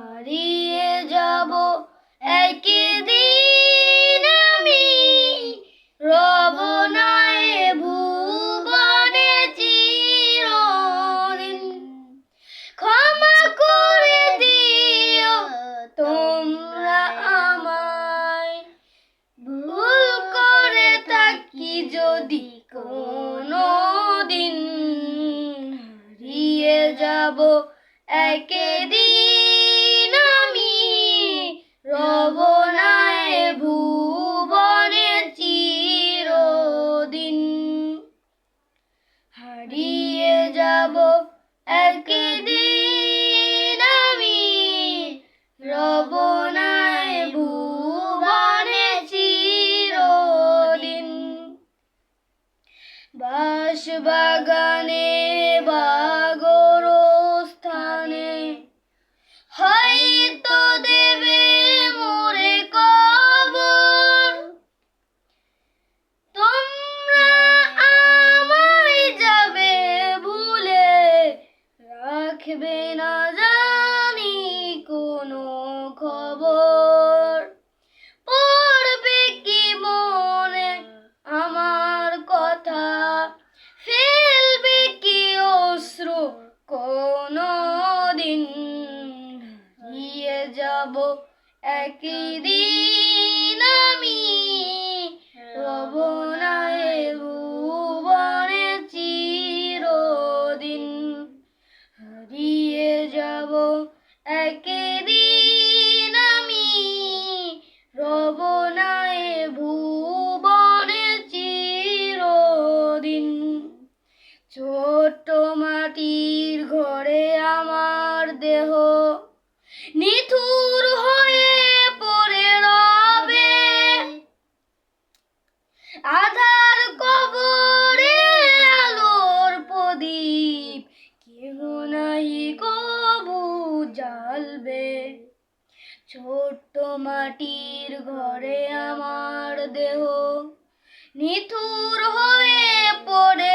হারিয়ে যাব একদিন আমি। রব নয় ভুবনে চিরদিন ক্ষমা করে দিও তোমরা আমায়। ভুল করে থাকি যদি কোনো দিন হারিয়ে যাব একদিন হারিয়ে যাব একদিন আমি। রবনায় ভুবনে চিরদিন। বাস বাগানে রাখবে না জানি কোনো খবর। পড়বে কি মনে আমার কথা? ফেলবে কি অশ্রু কোনো দিন হারিয়ে যাব একদিন আমি রব না একদিন আমি রব না এ ভুবনে চিরদিন। ছোট্ট মাটির ঘরে আমার দেহ, নিথুর হয়ে পড়ে রবে। আধার কবরে আলোর প্রদীপ, কেহ নাহি কবু ছোট্ট মাটির ঘরে আমার দেহ নিথুর হয়ে পড়ে